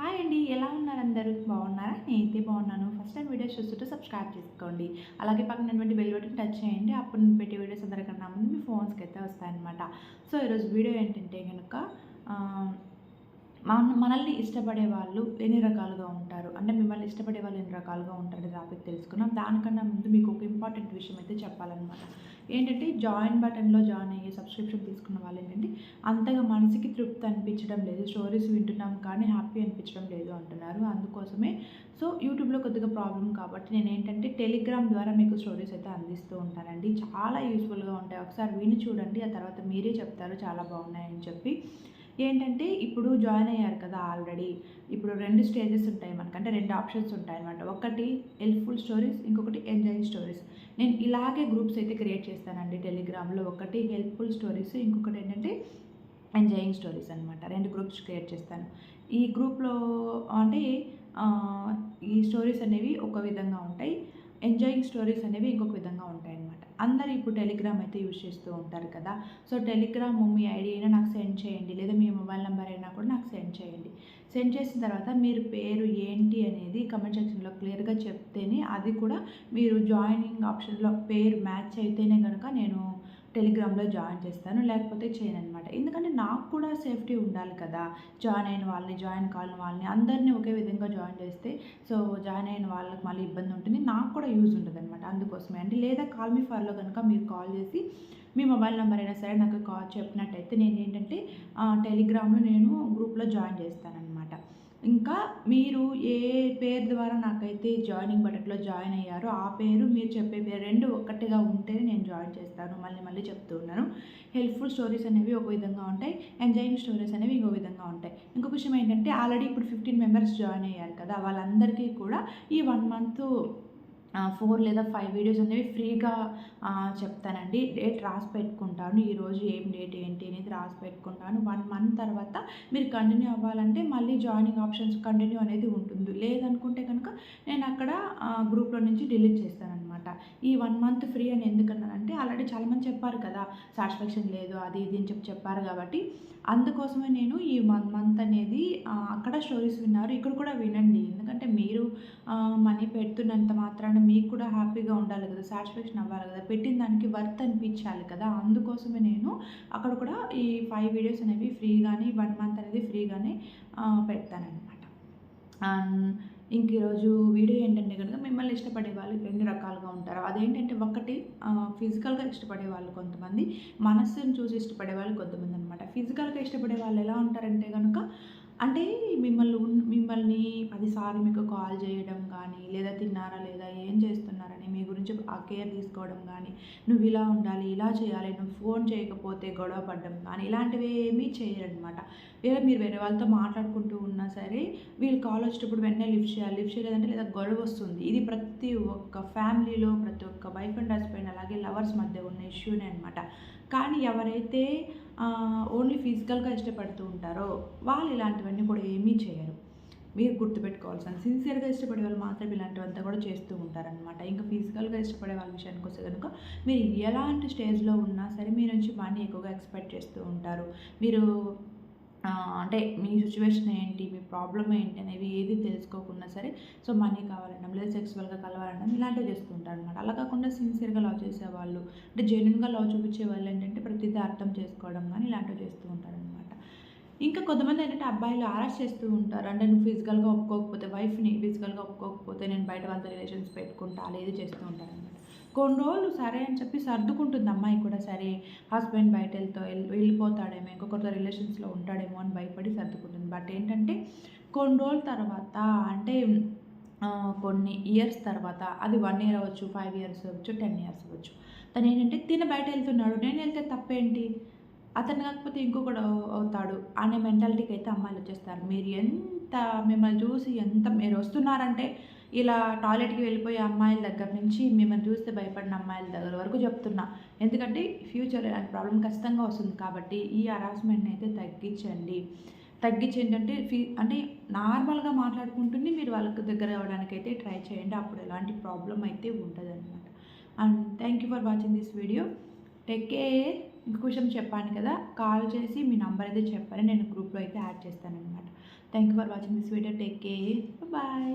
Hi అండి ఎలా ఉన్నారు అందరూ? బాగున్నారా? నేనైతే బాగున్నాను. ఫస్ట్ టైం వీడియోస్ చూస్తుంటే సబ్స్క్రైబ్ చేసుకోండి. అలాగే పక్కనటువంటి బెల్ బటన్ టచ్ చేయండి. అప్పుడు నేను పెట్టే వీడియోస్ అందరికన్నా ముందు మీ ఫోన్స్కి అయితే వస్తాయన్నమాట. సో ఈరోజు వీడియో ఏంటంటే కనుక మన మనల్ని ఇష్టపడే వాళ్ళు ఎన్ని రకాలుగా ఉంటారు? అంటే మిమ్మల్ని ఇష్టపడే వాళ్ళు ఎన్ని రకాలుగా ఉంటారు? టాపిక్ తెలుసుకున్నాం. దానికన్నా ముందు మీకు ఒక ఇంపార్టెంట్ విషయం అయితే చెప్పాలన్నమాట. ఏంటంటే జాయిన్ బటన్లో జాయిన్ అయ్యే సబ్స్క్రిప్షన్ తీసుకున్న వాళ్ళు ఏంటంటే అంతగా మనసుకి తృప్తి అనిపించడం లేదు. స్టోరీస్ వింటున్నాం కానీ హ్యాపీ అనిపించడం లేదు అంటున్నారు. అందుకోసమే సో యూట్యూబ్లో కొద్దిగా ప్రాబ్లం కాబట్టి నేను ఏంటంటే టెలిగ్రామ్ ద్వారా మీకు స్టోరీస్ అయితే అందిస్తూ ఉంటానండి. చాలా యూస్ఫుల్గా ఉంటాయి. ఒకసారి విని చూడండి. ఆ తర్వాత మీరే చెప్తారు. చాలా బాగున్నాయని చెప్పి. ఏంటంటే ఇప్పుడు జాయిన్ అయ్యారు కదా ఆల్రెడీ. ఇప్పుడు రెండు స్టేజెస్ ఉంటాయి మనకంటే రెండు ఆప్షన్స్ ఉంటాయి అనమాట ఒకటి హెల్ప్ఫుల్ స్టోరీస్ ఇంకొకటి ఎంజాయింగ్ స్టోరీస్. నేను ఇలాగే గ్రూప్స్ అయితే క్రియేట్ చేస్తానండి టెలిగ్రామ్లో. ఒకటి హెల్ప్ఫుల్ స్టోరీస్ ఇంకొకటి ఏంటంటే ఎంజాయింగ్ స్టోరీస్ అనమాట రెండు గ్రూప్స్ క్రియేట్ చేస్తాను. ఈ గ్రూప్లో అంటే ఈ స్టోరీస్ అనేవి ఒక విధంగా ఉంటాయి. ఎంజాయింగ్ స్టోరీస్ అనేవి ఇంకొక విధంగా ఉంటాయి అందరూ ఇప్పుడు టెలిగ్రామ్ అయితే యూజ్ చేస్తూ ఉంటారు కదా. సో టెలిగ్రామ్ మీ ఐడి అయినా నాకు సెండ్ చేయండి. లేదా మీ మొబైల్ నెంబర్ అయినా కూడా నాకు సెండ్ చేయండి. సెండ్ చేసిన తర్వాత మీరు పేరు ఏంటి అనేది కమెంట్ సెక్షన్లో క్లియర్గా చెప్తేనే అది కూడా మీరు జాయినింగ్ ఆప్షన్లో పేరు మ్యాచ్ అయితేనే కనుక నేను టెలిగ్రామ్లో జాయిన్ చేస్తాను. లేకపోతే చేయను అనమాట ఎందుకంటే నాకు కూడా సేఫ్టీ ఉండాలి కదా. జాయిన్ అయిన వాళ్ళని జాయిన్ కాలని వాళ్ళని అందరినీ ఒకే విధంగా జాయిన్ చేస్తే సో జాయిన్ అయిన వాళ్ళకి మళ్ళీ ఇబ్బంది ఉంటుంది. నాకు కూడా యూజ్ ఉంటుంది అందుకోసమే అండి. లేదా కాల్ మీ ఫార్లో కనుక మీరు కాల్ చేసి మీ మొబైల్ నెంబర్ అయినా సరే నాకు కాల్ చెప్పినట్టయితే నేను ఏంటంటే టెలిగ్రామ్లో నేను గ్రూప్లో జాయిన్ చేస్తాను ఇంకా మీరు ఏ పేరు ద్వారా నాకైతే జాయినింగ్ బటన్లో జాయిన్ అయ్యారో ఆ పేరు మీరు చెప్పే పేరు రెండు ఒక్కటిగా ఉంటేనే నేను జాయిన్ చేస్తాను. మళ్ళీ మళ్ళీ చెప్తూ ఉన్నాను. హెల్ప్ఫుల్ స్టోరీస్ అనేవి ఒక విధంగా ఉంటాయి. ఎంజాయింగ్ స్టోరీస్ అనేవి ఇంకో విధంగా ఉంటాయి. ఇంకొక విషయం ఏంటంటే ఆల్రెడీ ఇప్పుడు ఫిఫ్టీన్ మెంబర్స్ జాయిన్ అయ్యారు కదా వాళ్ళందరికీ కూడా ఈ వన్ మంత్ ఫోర్ లేదా ఫైవ్ వీడియోస్ అనేవి ఫ్రీగా చెప్తానండి. డేట్ రాసి పెట్టుకుంటాను. ఈరోజు ఏం డేట్ ఏంటి అనేది రాసి పెట్టుకుంటాను. వన్ మంత్ తర్వాత మీరు కంటిన్యూ అవ్వాలంటే మళ్ళీ జాయినింగ్ ఆప్షన్స్ కంటిన్యూ అనేది ఉంటుంది. లేదనుకుంటే కనుక నేను అక్కడ గ్రూప్లో నుంచి డిలీట్ చేస్తాను అనమాట ఈ వన్ మంత్ ఫ్రీ అని ఎందుకన్నానంటే ఆల్రెడీ చాలామంది చెప్పారు కదా సాటిస్ఫాక్షన్ లేదు అది ఇది అని చెప్పి చెప్పారు కాబట్టి అందుకోసమే నేను ఈ వన్ మంత్ అనేది అక్కడ స్టోరీస్ విన్నారు. ఇక్కడ కూడా వినండి. మనీ పెడుతున్నంత మాత్రాన మీకు కూడా హ్యాపీగా ఉండాలి కదా సాటిస్ఫాక్షన్ అవ్వాలి కదా పెట్టిన దానికి వర్త్ అనిపించాలి కదా. అందుకోసమే నేను అక్కడ కూడా ఈ ఫైవ్ వీడియోస్ అనేవి ఫ్రీగానే వన్ మంత్ అనేది ఫ్రీగానే పెడతానమాట ఇంక ఈరోజు వీడియో ఏంటంటే కనుక మిమ్మల్ని ఇష్టపడే వాళ్ళు రెండు రకాలుగా ఉంటారు అదేంటంటే ఒకటి ఫిజికల్గా ఇష్టపడే వాళ్ళు కొంతమంది మనస్సును చూసి ఇష్టపడే వాళ్ళు కొంతమంది అనమాట ఫిజికల్గా ఇష్టపడే వాళ్ళు ఎలా ఉంటారంటే కనుక అంటే మిమ్మల్ని మిమ్మల్ని పదిసార్లు మీకు కాల్ చేయడం కానీ లేదా తిన్నారా లేదా ఏం చేస్తున్నారని మీ గురించి ఆ కేర్ తీసుకోవడం కానీ నువ్వు ఇలా ఉండాలి ఇలా చేయాలి నువ్వు ఫోన్ చేయకపోతే గొడవ పడడం కానీ ఇలాంటివి ఏమీ చేయరనమాట లేదా మీరు వేరే వాళ్ళతో మాట్లాడుకుంటూ ఉన్నా సరే వీళ్ళు కాల్ వచ్చేటప్పుడు వెంటనే లిఫ్ట్ చేయాలి లిఫ్ట్ చేయలేదంటే లేదా గొడవ వస్తుంది. ఇది ప్రతి ఒక్క ఫ్యామిలీలో ప్రతి ఒక్క వైఫ్ అండ్ హస్బెండ్ అలాగే లవర్స్ మధ్య ఉన్న ఇష్యూనే అనమాట కానీ ఎవరైతే ఓన్లీ ఫిజికల్గా ఇష్టపడుతూ ఉంటారో వాళ్ళు ఇలాంటివన్నీ కూడా ఏమీ చేయరు. మీరు గుర్తుపెట్టుకోవాల్సిన సిన్సియర్గా ఇష్టపడే వాళ్ళు మాత్రం ఇలాంటివంతా కూడా చేస్తూ ఉంటారనమాట ఇంకా ఫిజికల్గా ఇష్టపడే వాళ్ళ విషయానికి వస్తే కనుక మీరు ఎలాంటి స్టేజ్లో ఉన్నా సరే మీ నుంచి మనీ ఎక్కువగా ఎక్స్పెక్ట్ చేస్తూ ఉంటారు. మీరు అంటే మీ సిచ్యువేషన్ ఏంటి మీ ప్రాబ్లం ఏంటి అనేవి ఏది తెలుసుకోకుండా సరే సో మనీ కావాలన్నా లేదా సెక్స్వల్గా కలవాలన్నా ఇలాంటివి చేస్తూ అనమాట అలా కాకుండా సిన్సియర్గా లవ్ చేసేవాళ్ళు అంటే జెన్యున్గా లవ్ చూపించే వాళ్ళు ఏంటంటే ప్రతిదీ అర్థం చేసుకోవడం కానీ ఇలాంటివి చేస్తూ ఉంటారనమాట ఇంకా కొంతమంది ఏంటంటే అబ్బాయిలు ఆరాస్ చేస్తూ ఉంటారు. అంటే నువ్వు ఫిజికల్గా ఒప్పుకోకపోతే వైఫ్ని ఫిజికల్గా ఒప్పుకోకపోతే నేను బయట వాళ్ళతో రిలేషన్స్ పెట్టుకుంటా ఏది చేస్తూ ఉంటారనమాట కొన్ని రోజులు సరే అని చెప్పి సర్దుకుంటుంది అమ్మాయి కూడా. సరే హస్బెండ్ బయట వెళ్తా వెళ్ళిపోతాడేమో ఇంకొకరితో రిలేషన్స్లో ఉంటాడేమో అని భయపడి సర్దుకుంటుంది. బట్ ఏంటంటే కొన్ని రోజుల తర్వాత అంటే కొన్ని ఇయర్స్ తర్వాత అది వన్ ఇయర్ అవ్వచ్చు ఫైవ్ ఇయర్స్ అవ్వచ్చు టెన్ ఇయర్స్ అవ్వచ్చు. తను ఏంటంటే తిన బయట వెళ్తున్నాడు. నేను వెళ్తే తప్పేంటి? అతను కాకపోతే ఇంకొకడు అవుతాడు. అనే మెంటాలిటీకి అయితే అమ్మాయిలు వచ్చేస్తారు. మీరు ఎంత మిమ్మల్ని చూసి ఎంత మీరు వస్తున్నారంటే ఇలా టాయిలెట్కి వెళ్ళిపోయే అమ్మాయిల దగ్గర నుంచి మిమ్మల్ని చూస్తే భయపడిన అమ్మాయిల దగ్గర వరకు చెప్తున్నా. ఎందుకంటే ఫ్యూచర్ ఇలాంటి ప్రాబ్లం ఖచ్చితంగా వస్తుంది కాబట్టి ఈ హరాస్మెంట్ని అయితే తగ్గించండి. తగ్గించి ఏంటంటే ఫీ అంటే నార్మల్గా మాట్లాడుకుంటుంది మీరు వాళ్ళకి దగ్గర అవ్వడానికి అయితే ట్రై చేయండి. అప్పుడు ఎలాంటి ప్రాబ్లం అయితే ఉంటుంది అనమాట and thank you for watching this video. Take care. ఇంకొక విషయం చెప్పాను కదా. కాల్ చేసి మీ నంబర్ అయితే చెప్పారు నేను గ్రూప్లో అయితే యాడ్ చేస్తాను అనమాట thank you for watching this video. Take care. Bye.